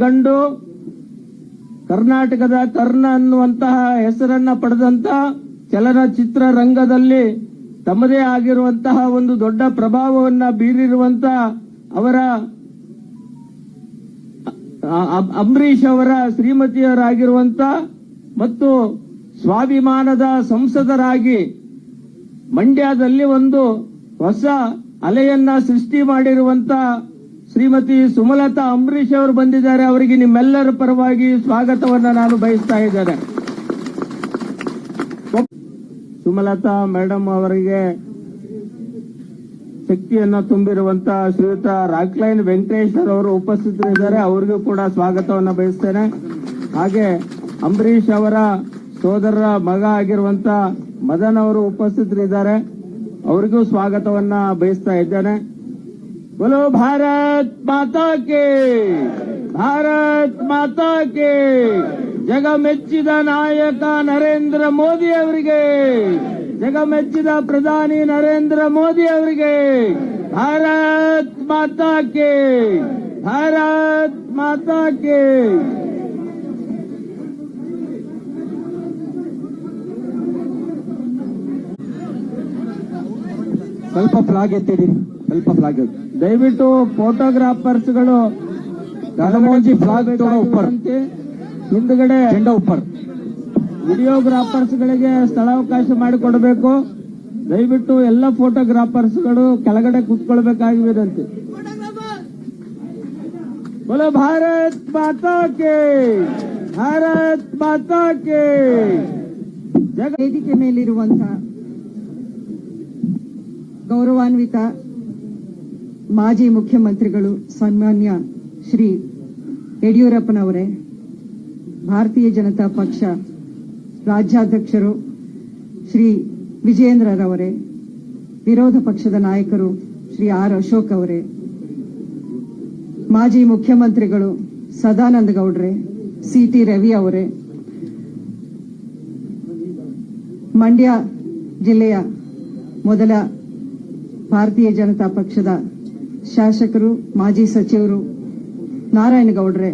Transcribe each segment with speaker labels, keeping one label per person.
Speaker 1: ಗಂಡು ಕರ್ನಾಟಕದ ಕರ್ಣ ಅನ್ನುವಂತಹ ಹೆಸರನ್ನ ಪಡೆದಂತ ಚಲನಚಿತ್ರ ರಂಗದಲ್ಲಿ ತಮ್ಮದೇ ಆಗಿರುವಂತಹ ಒಂದು ದೊಡ್ಡ ಪ್ರಭಾವವನ್ನ ಬೀರಿರುವಂತ ಅವರ ಅಂಬರೀಷ್ ಅವರ ಶ್ರೀಮತಿಯರಾಗಿರುವಂತ ಮತ್ತು ಸ್ವಾಭಿಮಾನದ ಸಂಸದರಾಗಿ ಮಂಡ್ಯದಲ್ಲಿ ಒಂದು ಹೊಸ ಅಲೆಯನ್ನ ಸೃಷ್ಟಿ ಮಾಡಿರುವಂತ ಶ್ರೀಮತಿ ಸುಮಲತಾ ಅಂಬರೀಷ್ ಅವರು ಬಂದಿದ್ದಾರೆ. ಅವರಿಗೆ ನಿಮ್ಮೆಲ್ಲರ ಪರವಾಗಿ ಸ್ವಾಗತವನ್ನು ನಾನು ಬಯಸ್ತಾ ಇದ್ದೇನೆ. ಸುಮಲತಾ ಮೇಡಮ್ ಅವರಿಗೆ ಶಕ್ತಿಯನ್ನ ತುಂಬಿರುವಂತ ಶ್ರೀಯುತ ರಾಕ್ಲೈನ್ ವೆಂಕಟೇಶ್ವರ್ ಅವರು ಉಪಸ್ಥಿತರಿದ್ದಾರೆ. ಅವರಿಗೂ ಕೂಡ ಸ್ವಾಗತವನ್ನು ಬಯಸ್ತೇನೆ. ಹಾಗೆ ಅಂಬರೀಷ್ ಅವರ ಸೋದರರ ಮಗ ಆಗಿರುವಂತ ಮದನ್ ಅವರು ಉಪಸ್ಥಿತರಿದ್ದಾರೆ. ಅವರಿಗೂ ಸ್ವಾಗತವನ್ನ ಬಯಸ್ತಾ ಇದ್ದೇನೆ. बोलो भारत माता के ಭಾರತ್ ಮಾತಾ ಕೆ ಜಗ ಮೆಚ್ಚಿದ ನಾಯಕ ನರೇಂದ್ರ ಮೋದಿ ಅವರಿಗೆ ಜಗ ಮೆಚ್ಚಿದ ಪ್ರಧಾನಿ ನರೇಂದ್ರ ಮೋದಿ ಅವರಿಗೆ ಭಾರತ್ ಮಾತಾ ಕೆ ಭಾರತ್ ಮಾತಾ ಕೆ
Speaker 2: ಸ್ವಲ್ಪ ಫ್ಲಾಗ್ ಎತ್ತಿಡಿ ಸ್ವಲ್ಪ ಫ್ಲಾಗ್
Speaker 1: ದಯವಿಟ್ಟು ಫೋಟೋಗ್ರಾಫರ್ಸ್ಗಳು
Speaker 2: ರಣಮೋಹನ್ ಜಿ ಫ್ಲಾಗ್ ತೋಡೋ ಉಪ್ಪರ್
Speaker 1: ಹಿಂದ್ಗಡೆ
Speaker 2: झंडा ऊपर
Speaker 1: ವಿಡಿಯೋಗ್ರಾಫರ್ಸ್ ಗಳಿಗೆ ಸ್ಥಳಾವಕಾಶ ಮಾಡಿಕೊಡಬೇಕು ದಯವಿಟ್ಟು ಎಲ್ಲ ಫೋಟೋಗ್ರಾಫರ್ಸ್ಗಳು ಕೆಳಗಡೆ ಕುತ್ಕೊಳ್ಬೇಕಾಗಿ ವಿನಂತಿ बोलो भारत माता के भारत माता के ಜಗ
Speaker 3: ವೇದಿಕೆ ಮೇಲಿರುವಂತಹ ಗೌರವಾನ್ವಿತ ಮಾಜಿ ಮುಖ್ಯಮಂತ್ರಿಗಳು ಸನ್ಮಾನ್ಯ ಶ್ರೀ ಯಡಿಯೂರಪ್ಪನವರೇ, ಭಾರತೀಯ ಜನತಾ ಪಕ್ಷ ರಾಜ್ಯಾಧ್ಯಕ್ಷರು ಶ್ರೀ ವಿಜೇಂದ್ರರವರೇ ವಿರೋಧ ಪಕ್ಷದ ನಾಯಕರು ಶ್ರೀ ಆರ್ ಅಶೋಕ್ ಅವರೇ, ಮಾಜಿ ಮುಖ್ಯಮಂತ್ರಿಗಳು ಸದಾನಂದ ಗೌಡ್ರೆ, ಸಿ ಟಿ ರವಿ ಅವರೇ, ಮಂಡ್ಯ ಜಿಲ್ಲೆಯ ಮೊದಲ ಭಾರತೀಯ ಜನತಾ ಪಕ್ಷದ ಶಾಸಕರು, ಮಾಜಿ ಸಚಿವರು ನಾರಾಯಣಗೌಡ್ರೆ,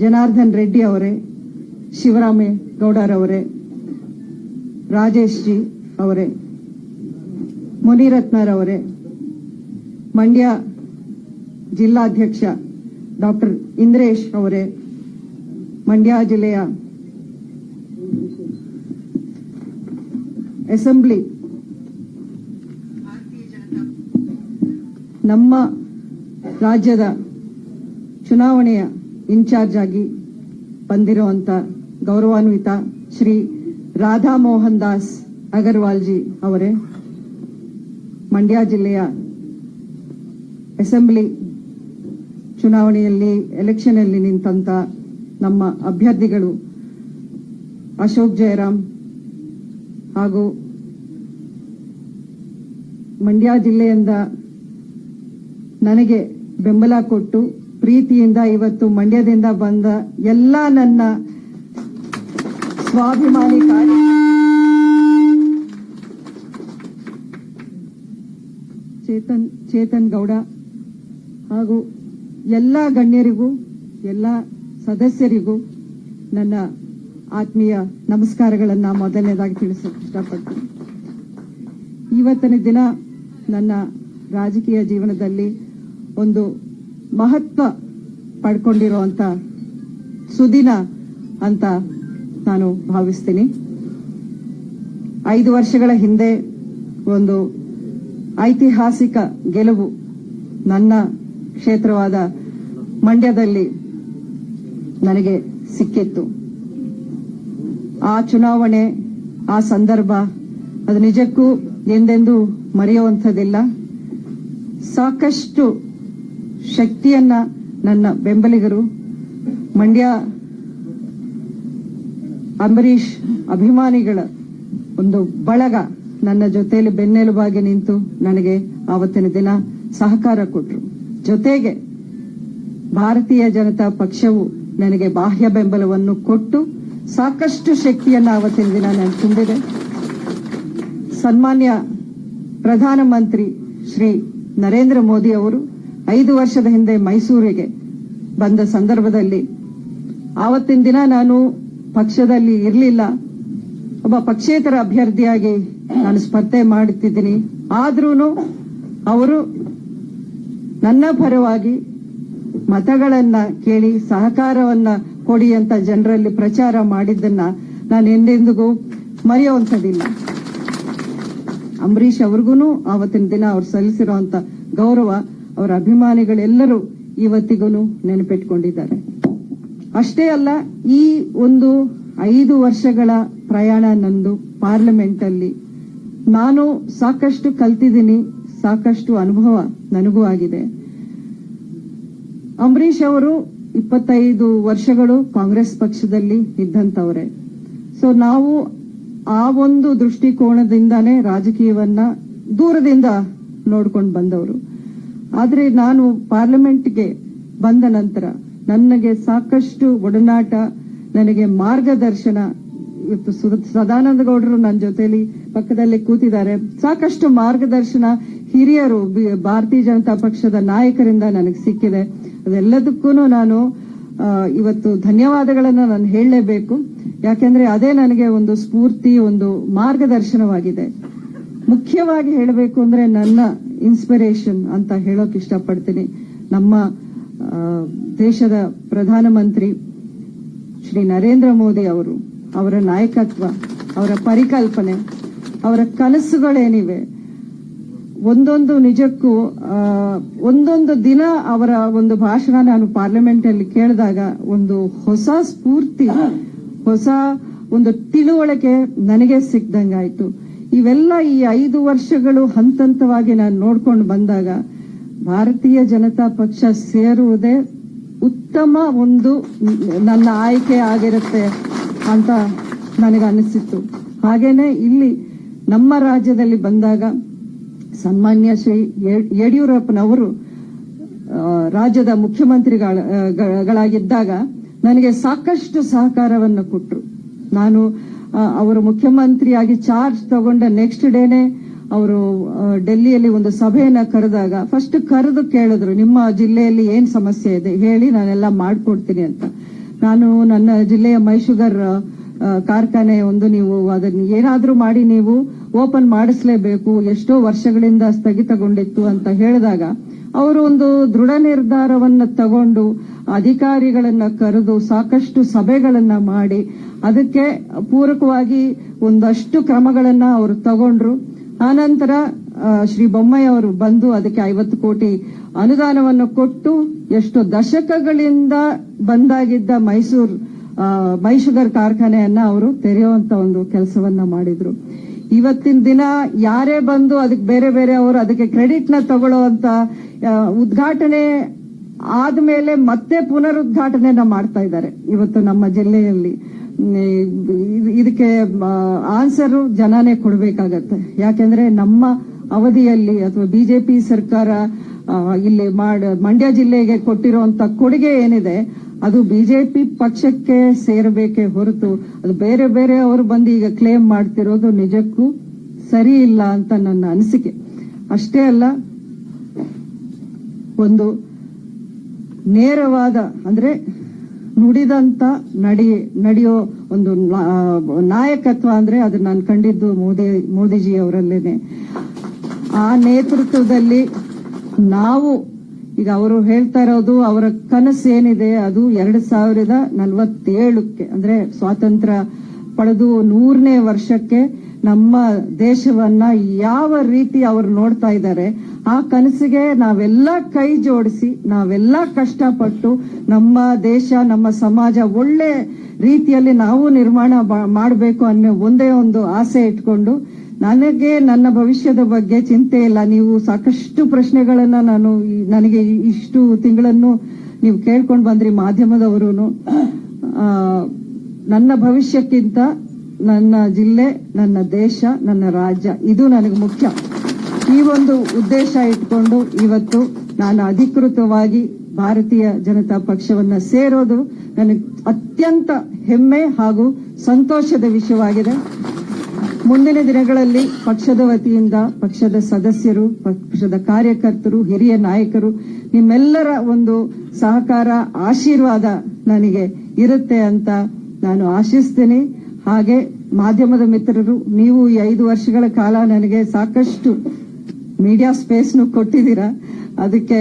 Speaker 3: ಜನಾರ್ದನ್ ರೆಡ್ಡಿ ಅವರೇ ಶಿವರಾಮೇಗೌಡರವರೇ ರಾಜೇಶ್ ಜಿ ಅವರೇ ಮುನಿರತ್ನರವರೇ ಮಂಡ್ಯ ಜಿಲ್ಲಾಧ್ಯಕ್ಷ ಡಾಕ್ಟರ್ ಇಂದ್ರೇಶ್ ಅವರೇ, ಮಂಡ್ಯ ಜಿಲ್ಲೆಯ ಅಸೆಂಬ್ಲಿ ನಮ್ಮ ರಾಜ್ಯದ ಚುನಾವಣೆಯ ಇನ್ಚಾರ್ಜ್ ಆಗಿ ಬಂದಿರುವಂತ ಗೌರವಾನ್ವಿತ ಶ್ರೀ ರಾಧಾ ಮೋಹನ್ ದಾಸ್ ಅಗರ್ವಾಲ್ಜಿ ಅವರೇ, ಮಂಡ್ಯ ಜಿಲ್ಲೆಯ ಅಸೆಂಬ್ಲಿ ಚುನಾವಣೆಯಲ್ಲಿ ಎಲೆಕ್ಷನ್ ಅಲ್ಲಿ ನಿಂತಂತ ನಮ್ಮ ಅಭ್ಯರ್ಥಿಗಳು ಅಶೋಕ್ ಜಯರಾಮ್ ಹಾಗೂ ಮಂಡ್ಯ ಜಿಲ್ಲೆಯಿಂದ ನನಗೆ ಬೆಂಬಲ ಕೊಟ್ಟು ಪ್ರೀತಿಯಿಂದ ಇವತ್ತು ಮಂಡ್ಯದಿಂದ ಬಂದ ಎಲ್ಲ ನನ್ನ ಸ್ವಾಭಿಮಾನಿ ಚೇತನ್ ಚೇತನ್ ಗೌಡ ಹಾಗೂ ಎಲ್ಲ ಗಣ್ಯರಿಗೂ, ಎಲ್ಲ ಸದಸ್ಯರಿಗೂ ನನ್ನ ಆತ್ಮೀಯ ನಮಸ್ಕಾರಗಳನ್ನು ಮೊದಲನೇದಾಗಿ ತಿಳಿಸಕ್ಕೆ ಇಷ್ಟಪಡ್ತೀನಿ. ಇವತ್ತಿನ ದಿನ ನನ್ನ ರಾಜಕೀಯ ಜೀವನದಲ್ಲಿ ಒಂದು ಮಹತ್ವ ಪಡ್ಕೊಂಡಿರುವಂತ ಸುದಿನ ಅಂತ ನಾನು ಭಾವಿಸ್ತೀನಿ. ಐದು ವರ್ಷಗಳ ಹಿಂದೆ ಒಂದು ಐತಿಹಾಸಿಕ ಗೆಲುವು ನನ್ನ ಕ್ಷೇತ್ರವಾದ ಮಂಡ್ಯದಲ್ಲಿ ನನಗೆ ಸಿಕ್ಕಿತ್ತು. ಆ ಚುನಾವಣೆ, ಆ ಸಂದರ್ಭ ಅದು ನಿಜಕ್ಕೂ ಎಂದೆಂದೂ ಮರೆಯುವಂಥದ್ದಿಲ್ಲ. ಸಾಕಷ್ಟು ಶಕ್ತಿಯನ್ನ ನನ್ನ ಬೆಂಬಲಿಗರು, ಮಂಡ್ಯ ಅಂಬರೀಷ್ ಅಭಿಮಾನಿಗಳ ಒಂದು ಬಳಗ ನನ್ನ ಜೊತೆಯಲ್ಲಿ ಬೆನ್ನೆಲುಬಾಗಿ ನಿಂತು ನನಗೆ ಆವತ್ತಿನ ದಿನ ಸಹಕಾರ ಕೊಟ್ಟರು ಜೊತೆಗೆ ಭಾರತೀಯ ಜನತಾ ಪಕ್ಷವು ನನಗೆ ಬಾಹ್ಯ ಬೆಂಬಲವನ್ನು ಕೊಟ್ಟು ಸಾಕಷ್ಟು ಶಕ್ತಿಯನ್ನು ಆವತ್ತಿನ ದಿನ ನಾನು ತುಂಬಿದೆ. ಸನ್ಮಾನ್ಯ ಪ್ರಧಾನಮಂತ್ರಿ ಶ್ರೀ ನರೇಂದ್ರ ಮೋದಿ ಅವರು ಐದು ವರ್ಷದ ಹಿಂದೆ ಮೈಸೂರಿಗೆ ಬಂದ ಸಂದರ್ಭದಲ್ಲಿ ಆವತ್ತಿನ ದಿನ ನಾನು ಪಕ್ಷದಲ್ಲಿ ಇರಲಿಲ್ಲ. ಒಬ್ಬ ಪಕ್ಷೇತರ ಅಭ್ಯರ್ಥಿಯಾಗಿ ನಾನು ಸ್ಪರ್ಧೆ ಮಾಡುತ್ತಿದ್ದೀನಿ. ಆದ್ರೂ ಅವರು ನನ್ನ ಪರವಾಗಿ ಮತಗಳನ್ನ ಕೇಳಿ ಸಹಕಾರವನ್ನ ಕೊಡಿ ಅಂತ ಜನರಲ್ಲಿ ಪ್ರಚಾರ ಮಾಡಿದ್ದನ್ನ ನಾನು ಎಂದೆಂದಿಗೂ ಮರೆಯುವಂಥದ್ದಿಲ್ಲ. ಅಂಬರೀಷ್ ಅವ್ರಿಗೂ ಆವತ್ತಿನ ದಿನ ಅವ್ರು ಸಲ್ಲಿಸಿರುವಂತ ಗೌರವ ಅವರ ಅಭಿಮಾನಿಗಳೆಲ್ಲರೂ ಇವತ್ತಿಗೂ ನೆನಪಿಟ್ಕೊಂಡಿದ್ದಾರೆ. ಅಷ್ಟೇ ಅಲ್ಲ, ಈ ಒಂದು ಐದು ವರ್ಷಗಳ ಪ್ರಯಾಣ ನಂದು ಪಾರ್ಲಿಮೆಂಟ್ ಅಲ್ಲಿ ನಾನು ಸಾಕಷ್ಟು ಕಲ್ತಿದ್ದೀನಿ, ಸಾಕಷ್ಟು ಅನುಭವ ನನಗೂ ಆಗಿದೆ. ಅಂಬರೀಷ್ ಅವರು ಇಪ್ಪತ್ತೈದು ವರ್ಷಗಳು ಕಾಂಗ್ರೆಸ್ ಪಕ್ಷದಲ್ಲಿ ಇದ್ದಂತವ್ರೆ ಸೊ ನಾವು ಆ ಒಂದು ದೃಷ್ಟಿಕೋನದಿಂದಾನೇ ರಾಜಕೀಯವನ್ನ ದೂರದಿಂದ ನೋಡ್ಕೊಂಡು ಬಂದವರು. ಆದ್ರೆ ನಾನು ಪಾರ್ಲಿಮೆಂಟ್ಗೆ ಬಂದ ನಂತರ ನನಗೆ ಸಾಕಷ್ಟು ಒಡನಾಟ, ನನಗೆ ಮಾರ್ಗದರ್ಶನ ಇವತ್ತು ಸದಾನಂದ ಗೌಡರು ನನ್ನ ಜೊತೆಯಲ್ಲಿ ಪಕ್ಕದಲ್ಲಿ ಕೂತಿದ್ದಾರೆ. ಸಾಕಷ್ಟು ಮಾರ್ಗದರ್ಶನ ಹಿರಿಯರು ಭಾರತೀಯ ಜನತಾ ಪಕ್ಷದ ನಾಯಕರಿಂದ ನನಗೆ ಸಿಕ್ಕಿದೆ. ಅದೆಲ್ಲದಕ್ಕೂ ನಾನು ಇವತ್ತು ಧನ್ಯವಾದಗಳನ್ನು ನಾನು ಹೇಳಲೇಬೇಕು. ಯಾಕೆಂದ್ರೆ ಅದೇ ನನಗೆ ಒಂದು ಸ್ಫೂರ್ತಿ, ಒಂದು ಮಾರ್ಗದರ್ಶನವಾಗಿದೆ. ಮುಖ್ಯವಾಗಿ ಹೇಳಬೇಕು ಅಂದ್ರೆ ನನ್ನ ಇನ್ಸ್ಪಿರೇಷನ್ ಅಂತ ಹೇಳೋಕೆ ಇಷ್ಟಪಡ್ತೀನಿ. ನಮ್ಮ ದೇಶದ ಪ್ರಧಾನಮಂತ್ರಿ ಶ್ರೀ ನರೇಂದ್ರ ಮೋದಿ ಅವರು, ಅವರ ನಾಯಕತ್ವ, ಅವರ ಪರಿಕಲ್ಪನೆ, ಅವರ ಕನಸುಗಳೇನಿವೆ, ಒಂದೊಂದು ನಿಜಕ್ಕೂ ಒಂದೊಂದು ದಿನ ಅವರ ಒಂದು ಭಾಷಣ ನಾನು ಪಾರ್ಲಿಮೆಂಟ್ ಅಲ್ಲಿ ಕೇಳಿದಾಗ ಒಂದು ಹೊಸ ಸ್ಫೂರ್ತಿ, ಹೊಸ ಒಂದು ತಿಳುವಳಿಕೆ ನನಗೆ ಸಿಕ್ದಂಗಾಯ್ತು. ಇವೆಲ್ಲ ಈ ಐದು ವರ್ಷಗಳು ಹಂತ ಹಂತವಾಗಿ ನಾನು ನೋಡ್ಕೊಂಡು ಬಂದಾಗ ಭಾರತೀಯ ಜನತಾ ಪಕ್ಷ ಸೇರುವುದೇ ಉತ್ತಮ ಒಂದು ನನ್ನ ಆಯ್ಕೆ ಆಗಿರುತ್ತೆ ಅಂತ ನನಗೆ ಅನಿಸಿತ್ತು. ಹಾಗೇನೆ ಇಲ್ಲಿ ನಮ್ಮ ರಾಜ್ಯದಲ್ಲಿ ಬಂದಾಗ ಸನ್ಮಾನ್ಯ ಶ್ರೀ ಯಡ್- ಯಡಿಯೂರಪ್ಪನವರು ರಾಜ್ಯದ ಮುಖ್ಯಮಂತ್ರಿಗಳಾಗಿದ್ದಾಗ ನನಗೆ ಸಾಕಷ್ಟು ಸಹಕಾರವನ್ನು ಕೊಟ್ಟರು ನಾನು ಅವರು ಮುಖ್ಯಮಂತ್ರಿಯಾಗಿ ಚಾರ್ಜ್ ತಗೊಂಡ ನೆಕ್ಸ್ಟ್ ಡೇನೆ ಅವರು ಡೆಲ್ಲಿಯಲ್ಲಿ ಒಂದು ಸಭೆಯನ್ನ ಕರೆದಾಗ ಫಸ್ಟ್ ಕರೆದು ಕೇಳಿದ್ರು, ನಿಮ್ಮ ಜಿಲ್ಲೆಯಲ್ಲಿ ಏನ್ ಸಮಸ್ಯೆ ಇದೆ? ಹೇಳಿ ನಾನೆಲ್ಲ ಮಾಡ್ಕೊಡ್ತೀನಿ ಅಂತ. ನಾನು ನನ್ನ ಜಿಲ್ಲೆಯ ಮೈಶುಗರ್ ಕಾರ್ಖಾನೆ ಒಂದು ನೀವು ಅದನ್ನ ಏನಾದ್ರೂ ಮಾಡಿ ನೀವು ಓಪನ್ ಮಾಡಿಸ್ಲೇಬೇಕು, ಎಷ್ಟೋ ವರ್ಷಗಳಿಂದ ಸ್ಥಗಿತಗೊಂಡಿತ್ತು ಅಂತ ಹೇಳಿದಾಗ, ಅವರು ಒಂದು ದೃಢ ನಿರ್ಧಾರವನ್ನ ತಗೊಂಡು ಅಧಿಕಾರಿಗಳನ್ನ ಕರೆದು ಸಾಕಷ್ಟು ಸಭೆಗಳನ್ನ ಮಾಡಿ ಅದಕ್ಕೆ ಪೂರಕವಾಗಿ ಒಂದಷ್ಟು ಕ್ರಮಗಳನ್ನ ಅವರು ತಗೊಂಡ್ರು. ಆನಂತರ ಶ್ರೀ ಬೊಮ್ಮಯ್ಯ ಅವರು ಬಂದು ಅದಕ್ಕೆ ಐವತ್ತು ಕೋಟಿ ಅನುದಾನವನ್ನು ಕೊಟ್ಟು ಎಷ್ಟು ದಶಕಗಳಿಂದ ಬಂದಾಗಿದ್ದ ಮೈಸೂರು ಮೈ ಶುಗರ್ ಕಾರ್ಖಾನೆಯನ್ನ ಅವರು ತೆರೆಯುವಂತ ಒಂದು ಕೆಲಸವನ್ನ ಮಾಡಿದ್ರು. ಇವತ್ತಿನ ದಿನ ಯಾರೇ ಬಂದು ಅದಕ್ಕೆ ಬೇರೆ ಬೇರೆ ಅವರು ಅದಕ್ಕೆ ಕ್ರೆಡಿಟ್ನ ತಗೊಳ್ಳುವಂತ ಉದ್ಘಾಟನೆ ಆದ್ಮೇಲೆ ಮತ್ತೆ ಪುನರುದ್ಘಾಟನೆನ ಮಾಡ್ತಾ ಇದ್ದಾರೆ. ಇವತ್ತು ನಮ್ಮ ಜಿಲ್ಲೆಯಲ್ಲಿ. ಇದಕ್ಕೆ ಆನ್ಸರ್ ಜನನೇ ಕೊಡಬೇಕಾಗತ್ತೆ. ಯಾಕೆಂದ್ರೆ ನಮ್ಮ ಅವಧಿಯಲ್ಲಿ ಅಥವಾ ಬಿಜೆಪಿ ಸರ್ಕಾರ ಇಲ್ಲಿ ಮಾಡ, ಮಂಡ್ಯ ಜಿಲ್ಲೆಗೆ ಕೊಟ್ಟಿರುವಂತ ಕೊಡುಗೆ ಏನಿದೆ, ಅದು ಬಿಜೆಪಿ ಪಕ್ಷಕ್ಕೆ ಸೇರಬೇಕೆ ಹೊರತು, ಅದು ಬೇರೆ ಬೇರೆ ಅವರು ಬಂದು ಈಗ ಕ್ಲೇಮ್ ಮಾಡ್ತಿರೋದು ನಿಜಕ್ಕೂ ಸರಿ ಇಲ್ಲ ಅಂತ ನನ್ನ ಅನಿಸಿಕೆ. ಅಷ್ಟೇ ಅಲ್ಲ, ಒಂದು ನೇರವಾದ, ಅಂದ್ರೆ ನುಡಿದಂತ ನಡಿ, ನಡೆಯೋ ಒಂದು ನಾಯಕತ್ವ ಅಂದ್ರೆ ಅದು ನಾನು ಕಂಡಿದ್ದು ಮೋದಿ ಮೋದಿಜಿ ಅವರಲ್ಲೇನೆ ಆ ನೇತೃತ್ವದಲ್ಲಿ ನಾವು, ಈಗ ಅವರು ಹೇಳ್ತಾ ಇರೋದು ಅವರ ಕನಸು ಏನಿದೆ ಅದು ಎರಡ್ ಸಾವಿರದ ನಲವತ್ತೇಳಕ್ಕೆ, ಅಂದ್ರೆ ಸ್ವಾತಂತ್ರ್ಯ ಪಡೆದು ನೂರನೇ ವರ್ಷಕ್ಕೆ ನಮ್ಮ ದೇಶವನ್ನ ಯಾವ ರೀತಿ ಅವರು ನೋಡ್ತಾ ಇದ್ದಾರೆ ಆ ಕನಸಿಗೆ ನಾವೆಲ್ಲ ಕೈ ಜೋಡಿಸಿ, ನಾವೆಲ್ಲ ಕಷ್ಟಪಟ್ಟು ನಮ್ಮ ದೇಶ, ನಮ್ಮ ಸಮಾಜ ಒಳ್ಳೆ ರೀತಿಯಲ್ಲಿ ನಾವು ನಿರ್ಮಾಣ ಮಾಡಬೇಕು ಅನ್ನೋ ಒಂದೇ ಒಂದು ಆಸೆ ಇಟ್ಕೊಂಡು, ನನಗೆ ನನ್ನ ಭವಿಷ್ಯದ ಬಗ್ಗೆ ಚಿಂತೆ ಇಲ್ಲ. ನೀವು ಸಾಕಷ್ಟು ಪ್ರಶ್ನೆಗಳನ್ನ ನಾನು ನನಗೆ ಇಷ್ಟು ತಿಂಗಳನ್ನು ನೀವು ಕೇಳ್ಕೊಂಡು ಬಂದ್ರಿ ಮಾಧ್ಯಮದವರು ನನ್ನ ಭವಿಷ್ಯಕ್ಕಿಂತ ನನ್ನ ಜಿಲ್ಲೆ, ನನ್ನ ದೇಶ, ನನ್ನ ರಾಜ್ಯ, ಇದು ನನಗೆ ಮುಖ್ಯ. ಈ ಒಂದು ಉದ್ದೇಶ ಇಟ್ಕೊಂಡು ಇವತ್ತು ನಾನು ಅಧಿಕೃತವಾಗಿ ಭಾರತೀಯ ಜನತಾ ಪಕ್ಷವನ್ನ ಸೇರೋದು ನನಗೆ ಅತ್ಯಂತ ಹೆಮ್ಮೆ ಹಾಗೂ ಸಂತೋಷದ ವಿಷಯವಾಗಿದೆ. ಮುಂದಿನ ದಿನಗಳಲ್ಲಿ ಪಕ್ಷದ ವತಿಯಿಂದ, ಪಕ್ಷದ ಸದಸ್ಯರು, ಪಕ್ಷದ ಕಾರ್ಯಕರ್ತರು, ಹಿರಿಯ ನಾಯಕರು, ನಿಮ್ಮೆಲ್ಲರ ಒಂದು ಸಹಕಾರ, ಆಶೀರ್ವಾದ ನನಗೆ ಇರುತ್ತೆ ಅಂತ ನಾನು ಆಶಿಸ್ತೇನೆ. ಹಾಗೆ ಮಾಧ್ಯಮದ ಮಿತ್ರರು, ನೀವು ಈ ಐದು ವರ್ಷಗಳ ಕಾಲ ನನಗೆ ಸಾಕಷ್ಟು ಮೀಡಿಯಾ ಸ್ಪೇಸ್ನು ಕೊಟ್ಟಿದ್ದೀರಾ? ಅದಕ್ಕೆ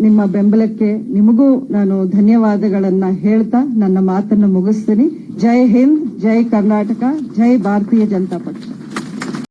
Speaker 3: ನಿಮ್ಮ ಬೆಂಬಲಕ್ಕೆ ನಿಮಗೂ ನಾನು ಧನ್ಯವಾದಗಳನ್ನ ಹೇಳ್ತಾ ನನ್ನ ಮಾತನ್ನು ಮುಗಿಸ್ತೀನಿ. ಜೈ ಹಿಂದ್, ಜೈ ಕರ್ನಾಟಕ, ಜೈ ಭಾರತೀಯ ಜನತಾ ಪಕ್ಷ.